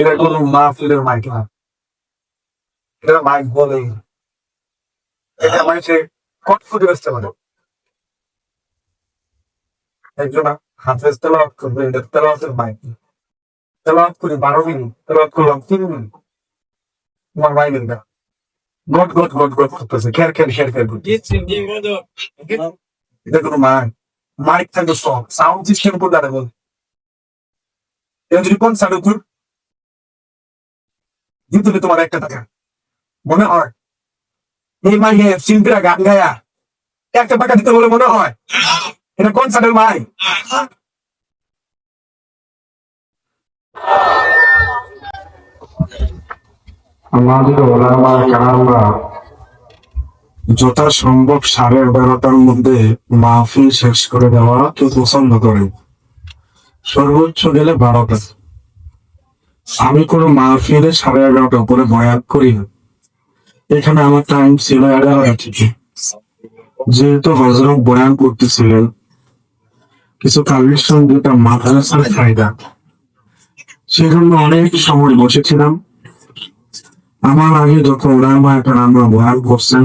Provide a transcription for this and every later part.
এটা কোনো মাহফিলের মাইক না। এটা মাইক বলেই। এটা মাইকে কট ফুটে আসতে পারে একজন হাফেজ তেলাওয়াত করবে এটা তেলাওয়াতের মাইক তেলাওয়াত করি বারো মিনিট তেলাওয়াত করলাম তিন মিনিট। তোমার মাইক না গট গট গট গট করতেছে। খের খের খের খের এটা কোনো মাইক মাইক থাকবে সব সাউন্ড সিস্টেম করে দাঁড়াবে বল? এটা যদি কোন হবে তোমার একটা টাকা। মনে হয়, এই মাইকে শিল্পীরা গান গায়া, একটা টাকা দিতে বলে মনে হয়, এটা কোন সাড়ের মাই আমাদের ওলামা কারামরা যথা সম্ভব সাড়ে এগারোটার মধ্যে মাহফিল শেষ করে দেওয়া কেউ পছন্দ করে। সর্বোচ্চ গেলে বারোটা। আমি কোনো মাহফিলে সাড়ে এগারোটা উপরে বয়ান করি না। এখানে আমার টাইম ছিল এগারোটা থেকে। যেহেতু হজরত বয়ান করতেছিলেন, কিছু সঙ্গে এটা মাদ্রাসার ফায়দা, সেজন্য অনেক সময় বসেছিলাম। আমার আগে যখন যত ওলামা এখন আমরা বয়ান করছেন,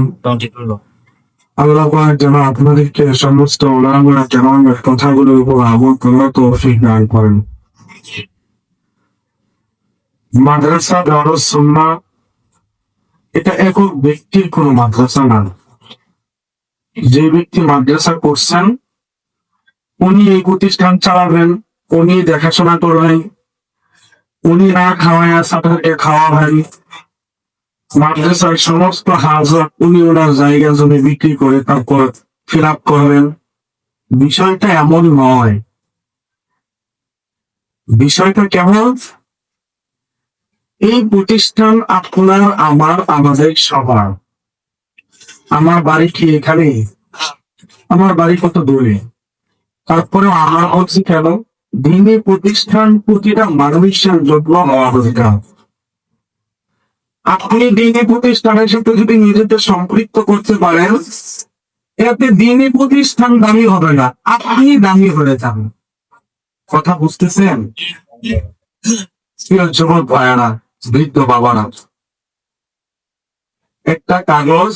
আল্লাহ যেন আপনাদেরকে সমস্ত ওলামা কেমন কথাগুলোর উপর আমল করার তৌফিক দান করেন। মাদ্রাসা, দারুস, সুন্নাহ, এটা একক ব্যক্তির কোনো মাদ্রাসা না। যে ব্যক্তি মাদ্রাসা করছেন, উনি এই প্রতিষ্ঠান চালাবেন, উনি দেখাশোনা করবেন, উনি না খাওয়ায় সাথে খাওয়াবেন, মাদ্রাসার সমস্ত হাজার উনি ওনার জায়গা জমি বিক্রি করে তারপর ফিল আপ করবেন। বিষয়টা এমন নয়। বিষয়টা কেমন? এই প্রতিষ্ঠান আপনার আমার আমাদের সবার। আমার বাড়ি কি এখানে? আমার বাড়ি কত দূরে? তারপরে আমার হচ্ছে কেন? দিনে প্রতিষ্ঠান প্রতিটা মানুষের যত্ন হওয়া দরকার আপনি দিনে প্রতিষ্ঠানের সাথে যদি নিজেকে সম্পৃক্ত করতে পারেন, এতে দিনে প্রতিষ্ঠান দামি হবে না, আপনি দামি হয়ে যান কথা বুঝতেছেন? ভাইয়ারা বৃদ্ধ বাবারা একটা কাগজ,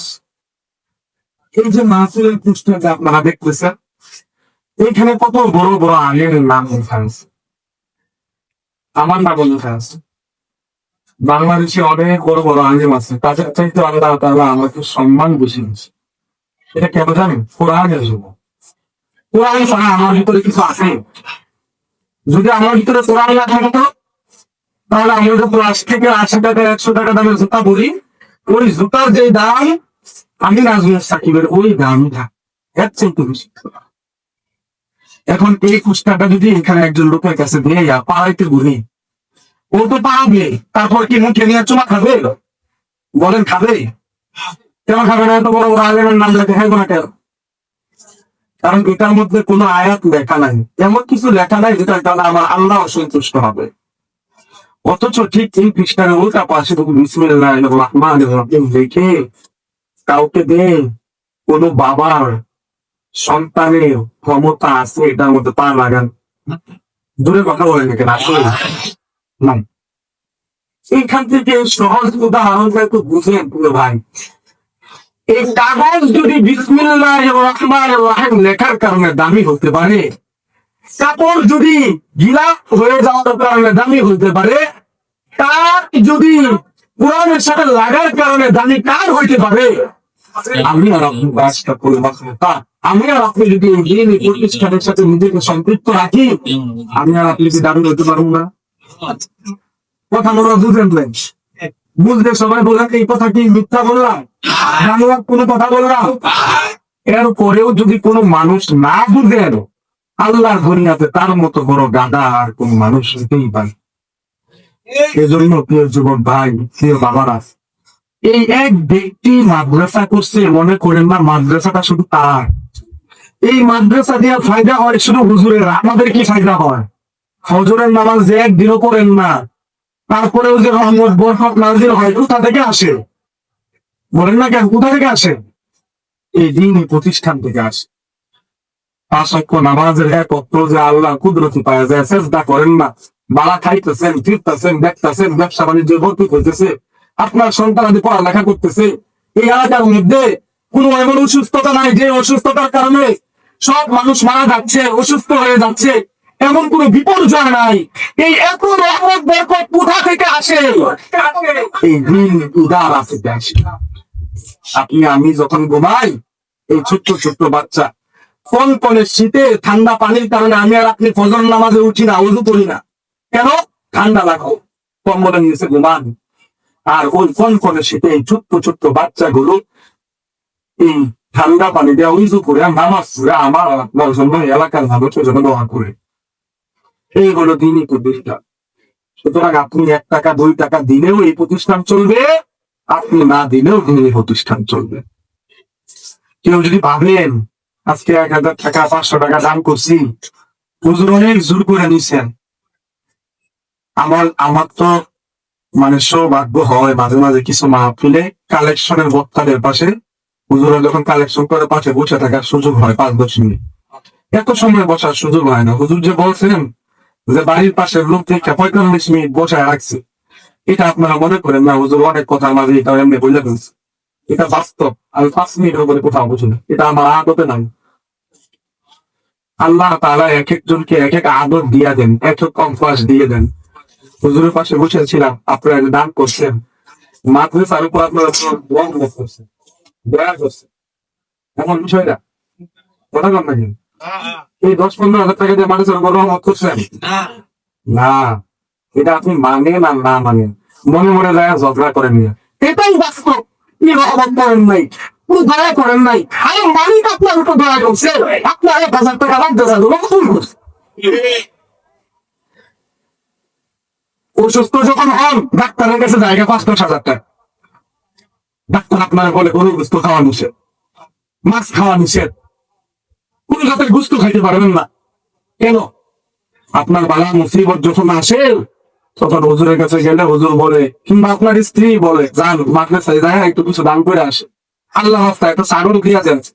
এই যে মাসুলের পুস্তকটা আপনারা দেখতেছেন, এইখানে কত বড় বড় আগের নাম লেখা আছে। আমার নাম লেখা আছে। বাংলাদেশে অনেক বড় বড় আলেম আছে, তাদের চাইতে আল্লাহ তাআলা আমাকে সম্মান দিচ্ছে এটা কেন জানেন? কোরআনের জন্য কোরআন ছাড়া আমার ভিতরে কিছু আছে? যদি আমার ভিতরে কোরআন না থাকতো তাহলে আমি যদি পাঁচ থেকে আশি টাকা, একশো টাকা দামের জুতা বলি ওই জুতার যে দাম, আমি নাজমুল সাকিবের ওই দামই এর চাইতে বেশি। এখন এই পুস্তকটা যদি এখানে একজন লোকের কাছে দিয়ে যা পাড়াইতে ঘুরি, ও তো পাবে তারপর কি মুখে নিয়ে চুমা খাবে? বলেন, খাবে? কেন খাবে না? এত বড় বড় আলেমের নাম লেখা খাইবো না কেন? কারণ এটার মধ্যে কোনো আয়াত লেখা নাই। এমন কিছু লেখা নাই যেটা তাহলে আমার আল্লাহ অসন্তুষ্ট হবে। অথচ ঠিক এই পৃষ্ঠার উল্টা পাশে রহিম লিখে কাউকে দে, কোন বাবার সন্তানের ক্ষমতা আছে, এটার মধ্যে পা লাগান। দূরে কথা বলেন কেন আসলে নাই। এইখান থেকে সহজ উদাহরণ একটু বুঝেন পুরো ভাই। এই কাগজ যদি বিসমিল্লাহ রহমান রহিম লেখার কারণে দামি হতে পারে কাপড় যদি গিলা হয়ে যাওয়ার কারণে দামি হইতে পারে কাঠ যদি কোরআনের সাথে লাগার কারণে দামি কার হইতে পারে, আমি আর আপনি আমি আর আপনি যদি এই প্রতিষ্ঠানের সাথে নিজেকে সম্পৃক্ত রাখি, আমি আর আপনি কি দাবি হতে পারব না? কথা মনে বুঝলেন? বুঝলে সবাই বললেন এই কথা কি মিথ্যা বললাম বাংলা কোনো কথা বললাম এর পরেও যদি কোনো মানুষ না বুঝেন আল্লাহর দুনিয়াতে তার মতো বড় গাদা আর কোন মানুষ হইতেই পারে। এজন্য প্রিয় যুবক ভাই, প্রিয় বাবারা, এই এক ব্যক্তি মাদ্রাসা করছে মনে করেন না, মাদ্রাসাটা শুধু তার। এই মাদ্রাসা দিয়ে ফায়দা হয় শুধু হুজুরের, আমাদের কি ফায়দা হয়? হজরের নামাজ যে একদিনও করেন না, তারপরেও যে রহমত বরফত নাজির হয়, কোথা থেকে আসে? বলেন না কেন, কোথা থেকে আসে? এই দিন প্রতিষ্ঠান থেকে আসে। পাঁচ অক্ষ নামাজের এক অক্ষ যে আল্লাহ কুদরতি পায় যায় চেষ্টা করেন না। বালা খাইতেছেন, ফিরতেছেন, দেখতেছেন, ব্যবসা বাণিজ্য ভর্তি করতেছে আপনার সন্তানাদের পড়ালেখা করতেছে। এই এলাকার মধ্যে কোনো এমন অসুস্থতা নাই যে অসুস্থতার কারণে সব মানুষ মারা যাচ্ছে, অসুস্থ হয়ে যাচ্ছে। এমন কোনো বিপর্যয় নাই। এই এত রহমত বরকত কোথা থেকে আসে? এই দিন উদার আছে আপনি, আমি যখন ঘুমাই, এই ছোট্ট ছোট্ট বাচ্চা কোন কোনে শীতে ঠান্ডা পানির কারণে আমি আর আপনি ফজর নামাজে উঠি না, উজু করি না। কেন? ঠান্ডা লাগো কম্বলের নিচে ঘুমান। আর ওই কোন কোনে শীতে এই ছোট্ট ছোট্ট বাচ্চাগুলো এই ঠান্ডা পানি দেওয়া উজু করে, নামাজ পড়ে, আমার আপনার জন্য এলাকার মানুষের জন্য দোয়া করে। এইগুলো দিনই প্রতিষ্ঠান সুতরাং আপনি এক টাকা, দুই টাকা দিলেও এই প্রতিষ্ঠান চলবে, আপনি না দিলেও এই প্রতিষ্ঠান চলবে। কেউ যদি ভাবেন আজকে এক হাজার টাকা, পাঁচশো টাকা দাম করছি। হুজুর অনেক জোর করে নিছেন। আমার আমার তো মানে সৌভাগ্য হয় মাঝে মাঝে কিছু মাহফিলে কালেকশনের বক্তাদের পাশে। হুজুরা যখন কালেকশন করে পাশে বসে থাকার সুযোগ হয় পাঁচ মিনিট এত সময় বসার সুযোগ হয় না। হুজুর যে বলছেন যে বাড়ির পাশের লোক থেকে পঁয়তাল্লিশ মিনিট বসায় রাখছে। এটা আপনারা মনে করেন না? হুজুর অনেক কথা মাঝে এটা এমনি বলে ফেলছে। এটা বাস্তব। আমি পাঁচ মিনিটের উপরে কোথাও বুঝি এটা আমার আগতে নাই। আল্লাহ তাআলা এক একজনকে এক এক আদর দিয়ে দেন এক এক অভ্যাস দিয়ে দেন। হুজুরের পাশে বসেছিলাম আপনারা দান করছেন। মাদ্রাসার উপর আপনারা পুরো বন্ধ করছেন দয়া করছেন। এমন বিষয়টা? কথা কম নাকি? এই দশ পনেরো হাজার টাকা দিয়ে মানুষের উপর রহমত করছেন? না। এটা আপনি মানেন আর না মানেন? মনে মনে যায় ঝগড়া করে নিয়ে এটাই বাস্তব। রহমত করেন নাই। দয়া করেন নাই। আরে মালিক আপনার উপর দয়া করছে। আপনার এক হাজার টাকা করছে অসুস্থ যখন হন, ডাক্তারের কাছে জায়গা পাঁচ দশ হাজার টাকা। ডাক্তার বলে গুস্ত খাওয়া নিষেধ। মাছ খাওয়া নিষেধ। কোন জাতের গুস্ত খাইতে পারবেন না। কেন? আপনার বালা মুসিবত যখন আসে, তখন হুজুরের কাছে গেলে হুজুর বলে, কিংবা আপনার স্ত্রী বলে, যান, মাদ্রাসায় যায়, একটু কিছু দান করে আসে আল্লাহ রাস্তায় একটা সাগর ক্রিয়া যাচ্ছে।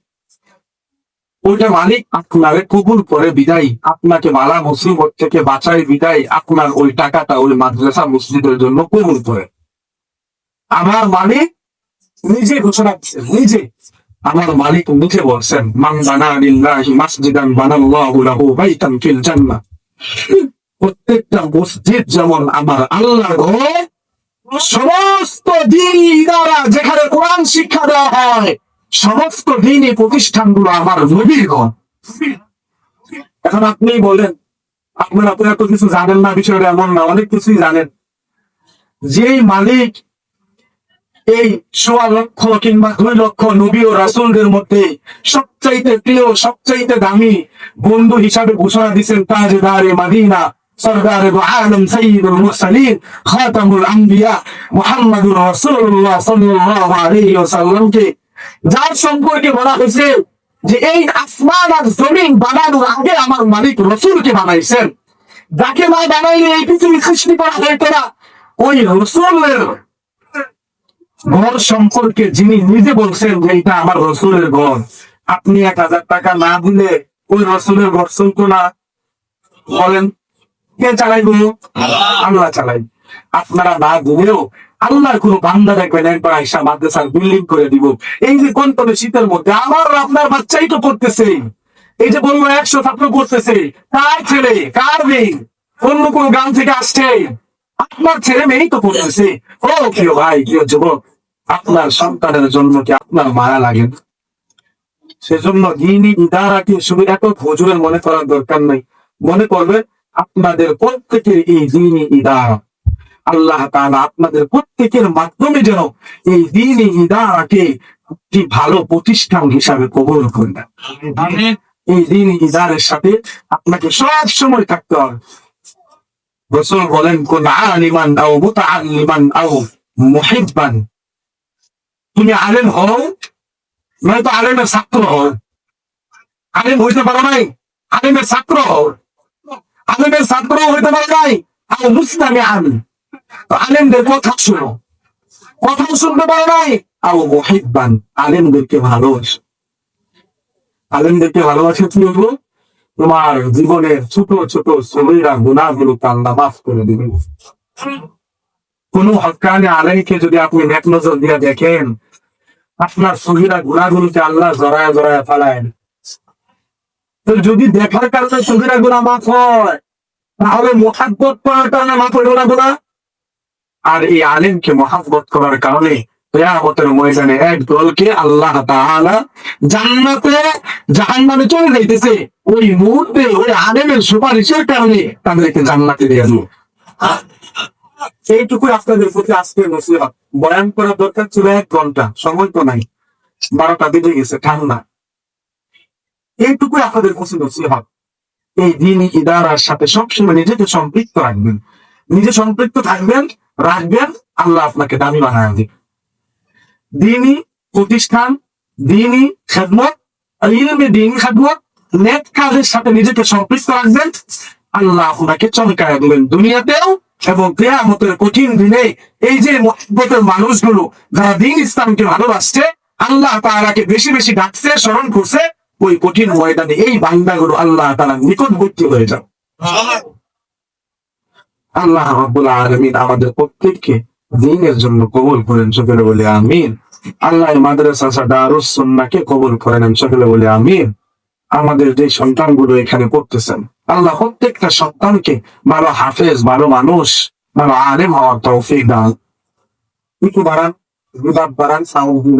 ওইটা মালিক আপনারে কবুল করে বিদায়। আপনাকে মালা, মুসিবত থেকে বাঁচাই বিদায়। আপনার ওই টাকাটা ওই মাদ্রাসা মসজিদের জন্য কবুল করে। আমার মালিক নিজে ঘোষণা দিচ্ছেন নিজে। আমার মালিক মুখে বলছেন, মান বানা লিল্লাহি মাসজিদান বানাল্লাহু লাহু বাইতান ফিল জান্নাহ। প্রত্যেকটা মসজিদ যেমন আমার আল্লাহর ঘর সমস্ত দিন ইদারা যেখানে কোরআন শিক্ষা দেওয়া হয়, সমস্ত দিনই প্রতিষ্ঠানগুলো আমার নবীর ঘর। এখন আপনি বলেন, আপনারা কিছু জানেন না, বিষয়টা এমন না, অনেক কিছুই জানেন। যেই মালিক এই সোয়া লক্ষ কিংবা দুই লক্ষ নবী ও রাসুলদের মধ্যে সবচাইতে প্রিয়, সবচাইতে দামি বন্ধু হিসাবে ঘোষণা দিচ্ছেন তাজদারে মাদিনা। সরদারে আলম সঈদুল মুরসালিন, খাতামুল আম্বিয়া, মুহাম্মাদুর রাসূলুল্লাহ সাল্লাল্লাহু যার সম্পর্কে বলা হয়েছে যে এই আসমান আর জমিন বানানোর আগে আমার মালিক রসুলকে বানাইছেন। যাকে না বানাইলে এই পৃথিবী সৃষ্টি করা হইতো না। ওই রসুলের ঘর সম্পর্কে যিনি নিজে বলছেন যে এটা আমার রসুলের ঘর, আপনি এক হাজার টাকা না দিলে ওই রসুলের ঘর চলতো না। বলেন। কে চালাইব আল্লাহ। চালাই। আপনারা না দিলেও আল্লাহর কোন বান্দা দেখবেন একবার আইসা মাদ্রাসার বিল্ডিং করে দিব। এই যে কন্তনে শীতের মধ্যে আমার আপনার বাচ্চাই তো পড়তেছে। এই যে বলব একশো ছাত্র পড়তেছে। কার ছেলে? কার অন্য কোন গ্রাম থেকে আসছে? আপনার ছেলে মেয়েই তো পড়তেছে। ও প্রিয় ভাই প্রিয় যুবক আপনার সন্তানের জন্য কি আপনার মায়া লাগে? সেজন্য দিনই ইদারাকে শুধু এত হুজুরের মনে করার দরকার নাই। মনে করবে আপনাদের প্রত্যেকের এই দিনই ইদারা আল্লাহ তাআলা আপনাদের প্রত্যেকের মাধ্যমে যেন এই দিনই ইদারাকে একটি ভালো প্রতিষ্ঠান হিসাবে কবল করে নেন। এই দিন ইদারের সাথে আপনাকে সব সময় থাকতে হবে। রসুল বলেন কোন আলিমান আও মুতাআল্লিমান আও মুহিব্বান। তুমি আলেম হও নয়তো আলেমের ছাত্র হও। আলেম হইতে পারো নাই আলেমের ছাত্র হও। আলেমের ছাত্র হইতে পারো নাই, আর মুসলামে আলেম। তো আলেমদের কথা শুনো। কথা শুনতে পারো নাই মুহিব্বান, আলেমদেরকে ভালোবাসো। আলেমদেরকে ভালোবাসে কি হলো? তোমার জীবনের ছোট ছোট ছবিরা গুণাগুলোকে আল্লাহ মাফ করে দিবেন কোন হকানে আলাইকে যদি আপনি নেক নজর দিয়ে দেখেন, আপনার সহিরা গুণাগুলোকে আল্লাহ জড়ায় জড়ায় ফেলায় যদি দেখার কারণে সহিরা গুণা মাফ হয়, তাহলে মোহাব্বত করার কারণে মাফ হইল না গুণা? আর এই আলেমকে মহাব্বত করার কারণে চলে যাইতেছে। ওই মুহূর্তে ওই জান্নাতে নসিহত। বয়ান করার দরকার ছিল এক ঘণ্টা, সময় তো নাই। বারোটা বেজে গেছে, ঠান্ডা। এইটুকুই আপনাদের প্রতি নসিহত এই দিন ইদারার সাথে সবসময় নিজেকে সম্পৃক্ত রাখবেন। নিজে সম্পৃক্ত থাকবেন, রাখবেন, আল্লাহ আপনাকে দামি বানায় দিবে। দিনই প্রতিষ্ঠান, দিনই খেদমত দিনই খেদমত নেট কাজের সাথে নিজেকে সম্পৃক্ত রাখবেন, আল্লাহ আপনাকে চমকায় দিবেন দুনিয়াতেও এবং কেয়ামতের কঠিন দিনে এই যে মহব্বতের মানুষগুলো, যারা দিন ইসলামকে ভালোবাসছে, আল্লাহ তাআলাকে বেশি বেশি ডাকছে, স্মরণ করছে ওই কঠিন ময়দানে এই বান্দাগুলো আল্লাহ তাআলা নিকটবর্তী হয়ে যাও। আল্লাহ রাব্বুল আলামিন আমাদের প্রত্যেককে দিনের জন্য কবুল করেন সকলে বলে আমিন। আল্লাহ মাদ্রাসা দারুস সুন্নাহকে কবুল করেন সকলে বলে আমিন। আমাদের যে সন্তানগুলো এখানে পড়তেছেন, আল্লাহ প্রত্যেকটা সন্তানকে ভালো হাফেজ, ভালো মানুষ, ভালো আলেম হওয়ার তৌফিক দান। একটু বাড়ান বাড়ান, সাউন্ড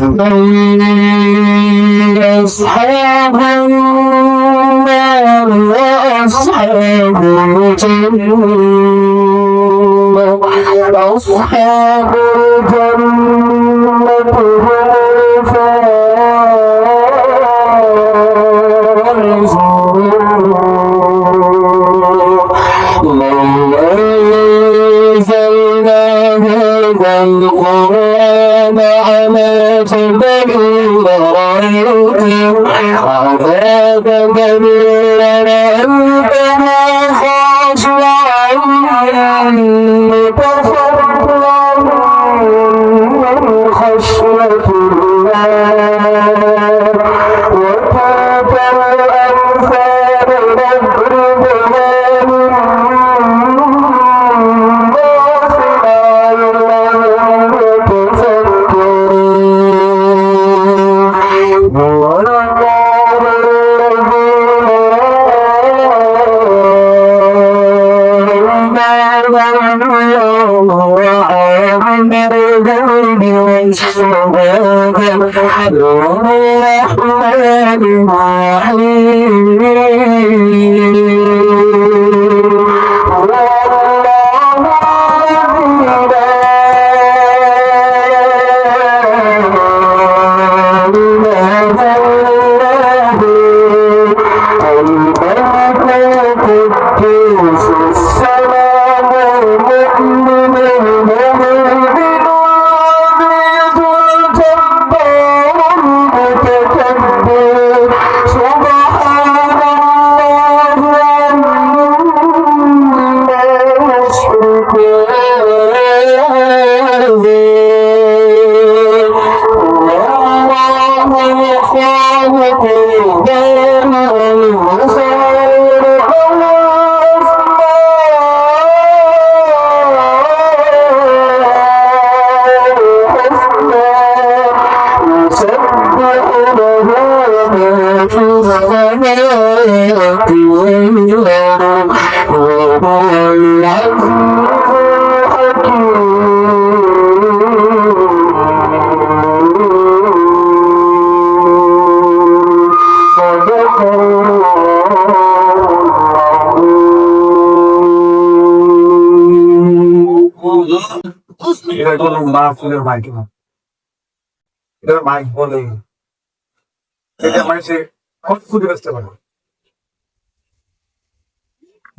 Deus. এটা কোনো মাহফিলের মাইক না এটা মাইক বলে এটা মাইসে কত ফুটে বেসতে পারে?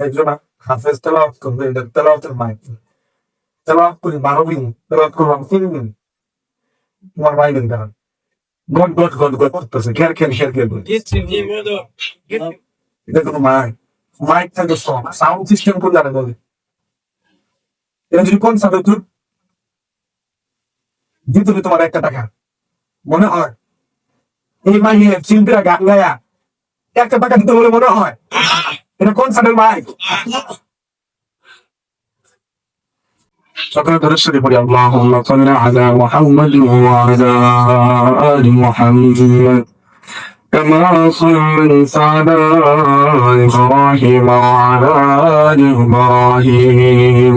একজন হাফেজ তেলাওয়াত করবে এটা তেলাওয়াতের মাইক তেলাওয়াত করি বারো দিন তেলাওয়াত করলাম তিন দিন। তোমার মাইক দাঁড়ান গট গট গট গট করতেছে। খের খের খের করে। এটা কোনো মাইক মাইক থাকে সাউন্ড সিস্টেম করে জানে বলে? এটা যদি কোন সাথে দিতে হবে তোমার একটা টাকা মনে হয় এই মাইয়ে শিল্পীরা গান গায়া একটা টাকা দিতে বলে মনে হয় এটা কোন সানের মাইক সকালে ধরে সাথে পড়ি আল্লাহুম্মা সাল্লি আলা মুহাম্মাদ ওয়া আলা আলি মুহাম্মাদ كما صليت على إبراهيم وعلى آل إبراهيم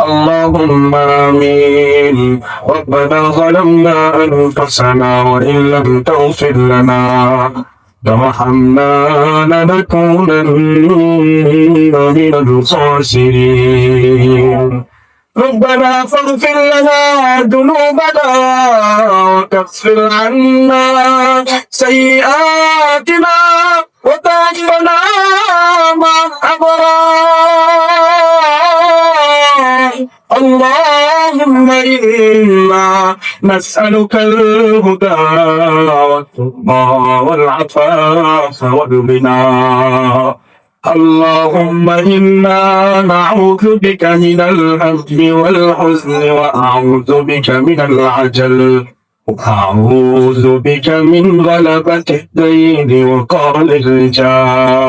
اللهم آمين. ربنا ظلمنا أنفسنا وإن لم تغفر لنا وارحمنا لنكونن من الخاسرين. ربنا فاغفر لنا ذنوبنا وكفر عنا سيئاتنا وتوفنا مع الأبرار. اللهم إنا نسألك الهدى والتقى والعفاف والغنى. اللهم إنا نعوذ بك من الهم والحزن وأعوذ بك من العجل وأعوذ بك من غلبة الدين وقهر الرجال.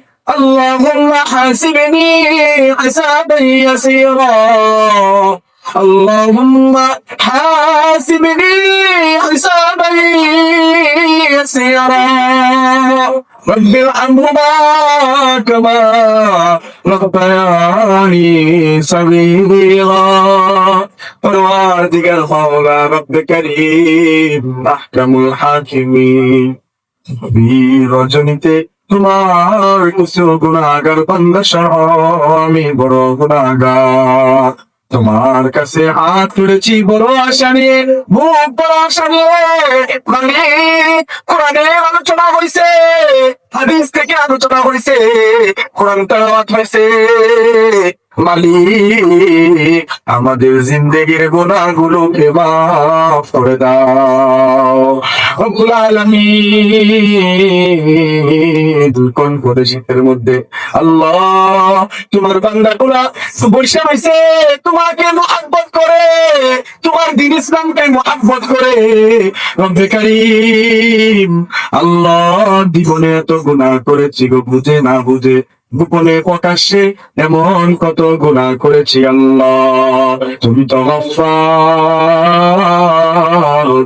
اللهم حاسبني حسابا يسيرا اللهم حاسبني حسابا يسيرا رب ارحمهما كما ربياني صغيرا وارزق المولى رب كريم احكم الحاكمين গভীর রজনীতে তোমার উঁচু গুণাগার আমি বড় গুণাগার। তোমার কাছে হাত তুলেছি বড় আশা নিয়ে, বুক বড় আশা নিয়ে। মানে কোরআনের আলোচনা হয়েছে হাদিস থেকে আলোচনা হয়েছে কোরআন তেলাওয়াত হয়েছে মালিক, আমাদের জিন্দেগির গুণাগুলোকে মাফ করে দাও। আলামিন। করে শীতের মধ্যে? আল্লাহ, তোমার বান্দা গুলা বৈশা হয়েছে তোমাকে মোহাব্বত করে, তোমার দিন ইসলামকে মোহাব্বত করে। আল্লাহ, জীবনে এত গুনাহ করেছি গো, বুঝে না বুঝে। গোপনে প্রকাশ্যে এমন কত গুনাহ করেছি আল্লাহ। তুমি তো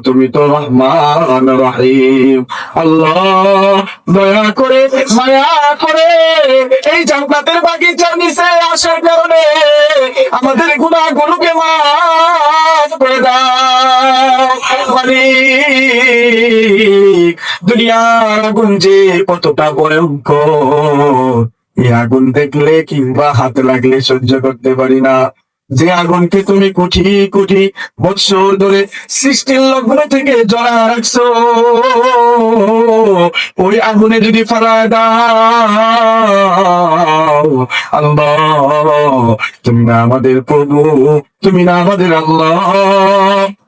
তুমি তো রহমান রহিম। আল্লাহ, দয়া করে, মায়া করে এই জান্নাতের বাগিচার নিচে আসার কারণে আমাদের গুনাহগুলোকে মাফ করে দাও। দুনিয়ার গুঞ্জে কতটা ভয়ঙ্কর। এই আগুন দেখলে কিংবা হাত লাগলে সহ্য করতে পারি না। যে আগুনকে তুমি কোটি কুঠি বৎসর ধরে সৃষ্টির লগ্ন থেকে জ্বলা রাখছো, ওই আগুনে যদি ফারা দাও, আল্লাহ, তুমি না আমাদের প্রভু, তুমি না আমাদের আল্লাহ।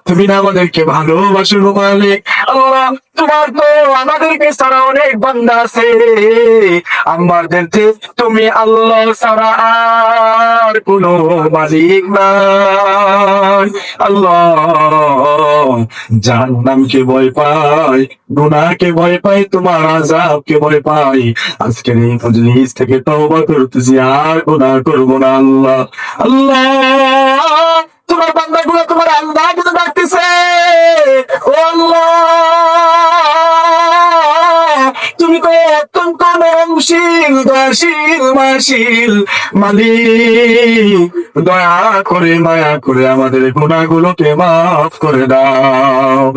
তুমি না আমাদেরকে ভালোবাসো মালিক আল্লাহ, তোমার তো আমাদেরকে ছাড়া অনেক বান্দা আছে। আমাদেরকে তুমি আল্লাহ ছাড়া আর কোন মালিক নাই। আল্লাহ, জাহান্নামকে ভয় পাই গুনাহকে ভয় পাই তোমার আযাবকে ভয় পাই আজকের এই মজলিস থেকে তওবা করতেছি, আর গুনাহ করব না আল্লাহ। আল্লাহ তোমার বান্দা গুলো তোমার আল্লাহ কিন্তু ডাকতেছে। তুমি তো অত্যন্ত নরমশীল দশীল মাসিল মালিক। দয়া করে, মায়া করে আমাদের গুণাগুলোকে মাফ করে দাও।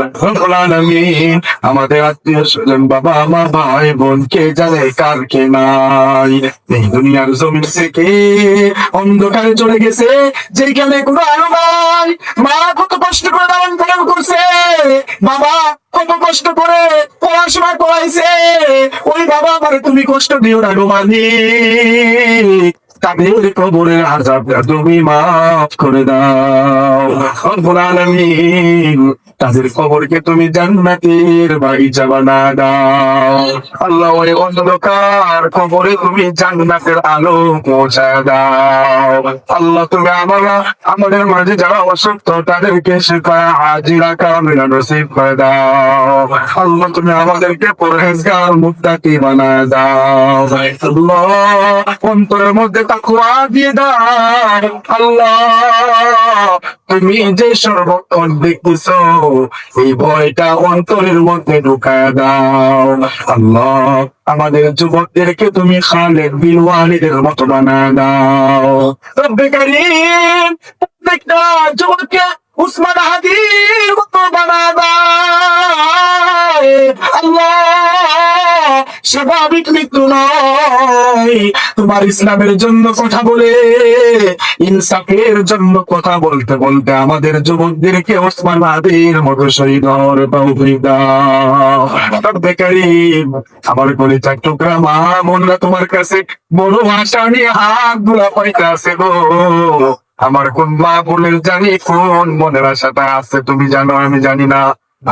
আলামিন আমাদের আত্মীয় স্বজন, বাবা, মা, ভাই, বোন, কে জানে কার কে নাই। এই দুনিয়ার জমিন থেকে অন্ধকারে চলে গেছে, যেখানে কোনো আলো নাই। মা কত কষ্ট করে লালন পালন করছে। বাবা কত কষ্ট করে পড়াশোনা করাইছে। ওই বাবা আমার তুমি কষ্ট দিও না গো মালিক। তাদের কবরের আজাব তুমি মাফ করে দাও। তাদের কবরকে তুমি জান্নাতের বাগিচা বানা দাও আল্লাহ ওই অন্ধকার কবরে তুমি জান্নাতের আলো পৌঁছা দাও। আল্লাহ, তুমি আমরা, আমাদের মাঝে যারা অসুস্থ, তাদেরকে শেখা হাজিরা, কামিলা নসিব করে দাও। আল্লাহ, তুমি আমাদেরকে পরহেজগার মুক্তাকি বানায় দাও। আল্লাহ, অন্তরের মধ্যে তাকুয়া দিয়ে দাও। আল্লাহ, তুমি যে সর্বক্ষণ দেখতেছ এই ভয়টা অন্তরের মধ্যে ঢুকা দাও। আল্লাহ, আমাদের যুবকদেরকে তুমি খালেদ বিলওয়ালিদের মতো বানা দাও। রব্বে কারীম যুবককে উসমান হাদির মতো তোমার ইসলামের জন্য কথা বলে, ইনসাফের জন্য কথা বলতে বলতে আমাদের যুবকদেরকে ওসমান আদির মতো শহীদ হওয়ার আমার কলিজার টুকরা মা মনরা তোমার কাছে বড় আশা নিয়ে হাতগুলা পাইতে আছে গো। আমার কোন মা বলে জানি, কোন মনের আশাটা আছে তুমি জানো, আমি জানি না।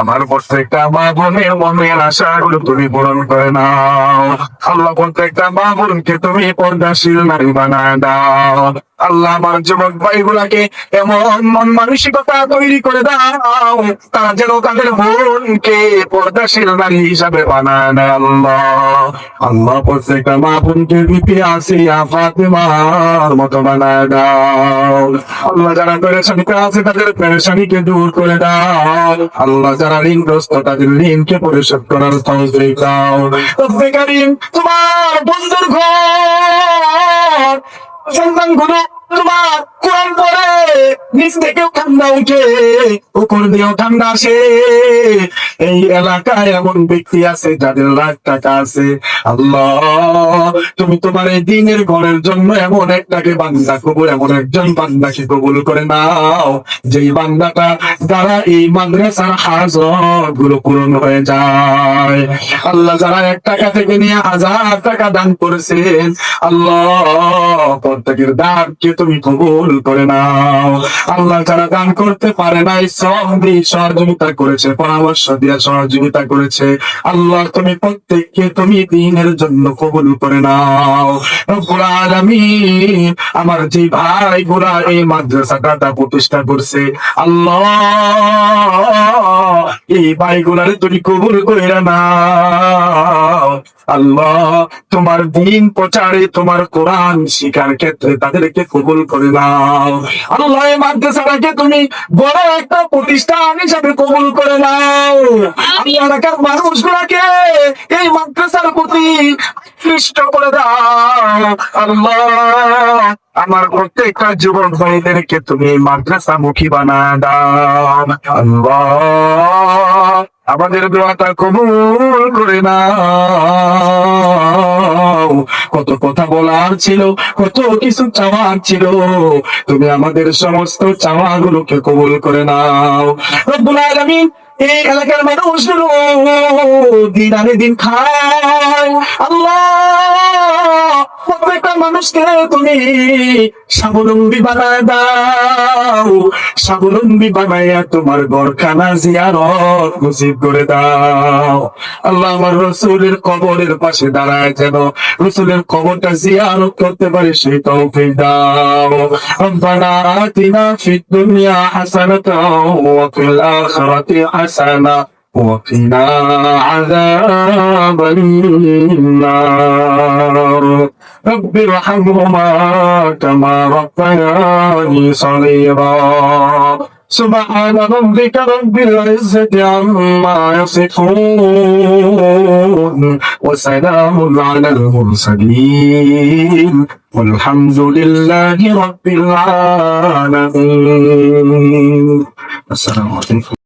আমার প্রত্যেকটা মা বোনের মনের আশা গুলো তুমি পূরণ করে নাও। আল্লাহ প্রত্যেকটা মা বোনকে তুমি পর্দাশীল নারী বানায় দাও। আল্লাহ আমার যুবক ভাইগুলাকে এমন মন মানসিকতা তৈরি করে দাও, তারা যেন তাদের বোনকে পর্দাশীল নারী হিসাবে বানায় নেয় আল্লাহ। আল্লাহ প্রত্যেকটা মা বোনকে বিপি আসিয়া ফাতেমার মতো বানায় দাও। আল্লাহ যারা পেরেশানিতে আছে, তাদের পেরেশানিকে দূর করে দাও। আল্লাহ যারা ঋণগ্রস্ত, তাদের ঋণকে পরিশোধ করার তৌফিক দাও। তোমার বন্ধুর ঘর সন্তানগুলো তোমার কোরআন পড়ে নিচ থেকেও ঠান্ডা উঠে, উপর দিয়েও ঠান্ডা আসে। এই এলাকায় এমন ব্যক্তি আছে যাদের লাখ টাকা আছে। আল্লাহ, তুমি তোমার এই দিনের ঘরের জন্য এমন একটাকে বান্দা কবুল, এমন একজন বান্দাকে কবুল করে নাও। যেই বান্দাটা দ্বারা এই মাদ্রাসার হাজতগুলো পূরণ হয়ে যায়। আল্লাহ যারা এক টাকা থেকে নিয়ে হাজার টাকা দান করেছেন, আল্লাহ প্রত্যেকের দানকে তুমি কবুল করে নাও। আল্লাহ যারা দান করতে পারে নাই, সব সহযোগিতা করেছে, পরামর্শ দিয়ে সহযোগিতা করেছে। আল্লাহ তুমি প্রত্যেককে তুমি দিনের জন্য কবুল করে নাও। আলামিন আমার যে ভাই গুলা এই মাদ্রাসাটা প্রতিষ্ঠা করছে, আল্লাহ এই ভাইগুলারে তুমি কবুল করে না আল্লাহ তোমার দিন প্রচারে তোমার কোরআন শিকার ক্ষেত্রে তাদেরকে কবুল করে নাও। আল্লাহ মাদ্রাসাটাকে তুমি বড় একটা প্রতিষ্ঠান হিসাবে কবুল করে নাও। আমি এলাকার মানুষগুলাকে এই মাদ্রাসার প্রতি আকৃষ্ট করে দাও। আল্লাহ, আমার প্রত্যেকটা যুবক ভাইদেরকে তুমি মাদ্রাসা মুখী বানা দাও। আল্লাহ। আমাদের দোয়াটা কবুল করে নাও। কত কথা বলার ছিল, কত কিছু চাওয়ার ছিল। তুমি আমাদের সমস্ত চাওয়া গুলোকে কবুল করে নাও। রব্বুল আলামিন এলাকার মানুষগুলো দিন আনে দিন খায়। আল্লাহ, প্রত্যেকটা মানুষকে তুমি স্বাবলম্বী বানায় দাও। স্বাবলম্বী বানাইয়া তোমার গড়খানা জিয়ারত নসিব করে দাও। আল্লাহ আমার রসুলের কবরের পাশে দাঁড়ায় যেন রসুলের কবরটা জিয়ারত করতে পারে সেই তৌফিক দাও। রব্বানা আতিনা ফিদ দুনিয়া হাসানাতাও ওয়া ফিল আখিরাতি سما وقنا عذاب النار. رب ارحمهما كما ربياني صغيرا. سبحان ربك رب العزة عما يصفون وسلام على المرسلين. والحمد لله رب العالمين. السلام عليكم.